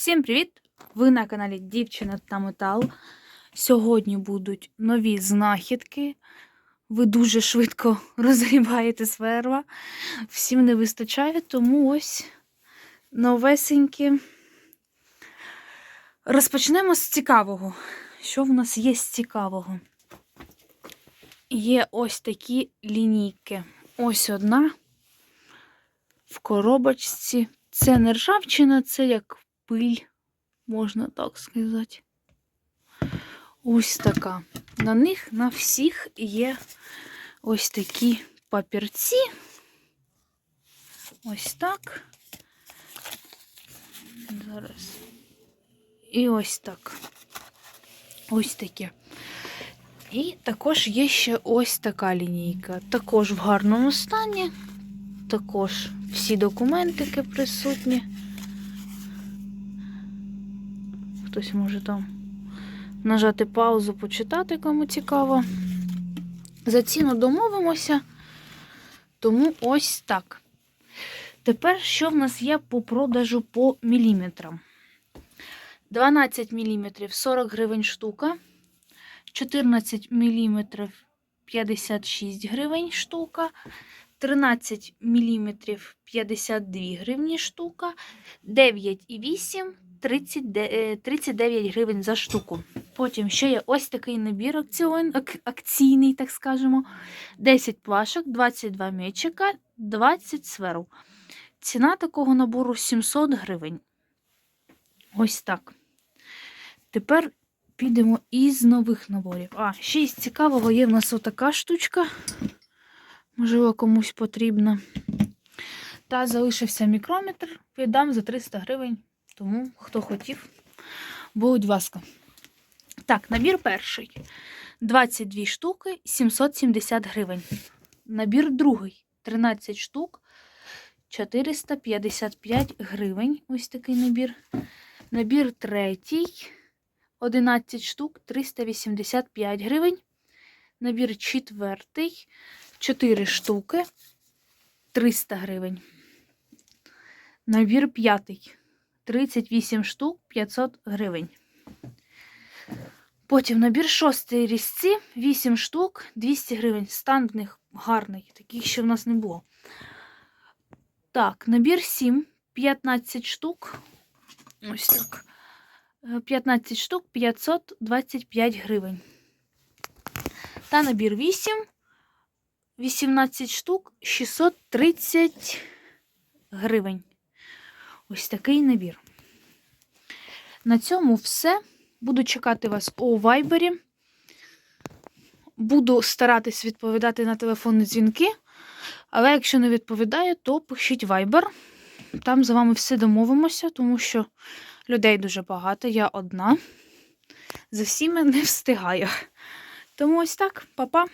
Всім привіт! Ви на каналі Дівчина та Метал. Сьогодні будуть нові знахідки. Ви дуже швидко розгрібаєте сверва. Всім не вистачає, тому ось новесенькі. Розпочнемо з цікавого. Що в нас є з цікавого? Є ось такі лінійки. Ось одна в коробочці. Це не ржавчина, це як пиль, можна так сказати. Ось така. На них на всіх є ось такі папірці. Ось так. Зараз. І ось так. Ось таке. І також є ще ось така лінійка. Також в гарному стані. Також всі документики присутні. Хтось може там нажати паузу, почитати, кому цікаво. За ціну домовимося. Тому ось так. Тепер, що в нас є по продажу по міліметрам? 12 мм 40 гривень штука, 14 мм 56 гривень штука, 13 мм 52 гривні штука, 9,8 30 39 гривень за штуку. Потім ще є ось такий набір акціон, ак, акційний, так скажемо. 10 плашок, 22 м'ячика, 20 сверу. Ціна такого набору 700 гривень. Ось так. Тепер підемо із нових наборів. А, ще із цікавого є в нас отака штучка. Можливо, комусь потрібна. Та залишився мікрометр. Віддам за 300 гривень. Тому, хто хотів, будь ласка. Так, набір перший. 22 штуки, 770 гривень. Набір другий. 13 штук, 455 гривень. Ось такий набір. Набір третій. 11 штук, 385 гривень. Набір четвертий. 4 штуки, 300 гривень. Набір п'ятий. 38 штук, 500 гривень. Потім набір шостий різці, 8 штук, 200 гривень. Стан гарний, таких ще в нас не було. Так, набір 7, 15 штук. Ось так. Е, 15 штук, 525 гривень. Та набір 8, 18 штук, 630 гривень. Ось такий набір. На цьому все. Буду чекати вас у вайбері. Буду старатись відповідати на телефонні дзвінки. Але якщо не відповідаю, то пишіть вайбер. Там з вами все домовимося, тому що людей дуже багато, я одна. За всіми не встигаю. Тому ось так, па-па.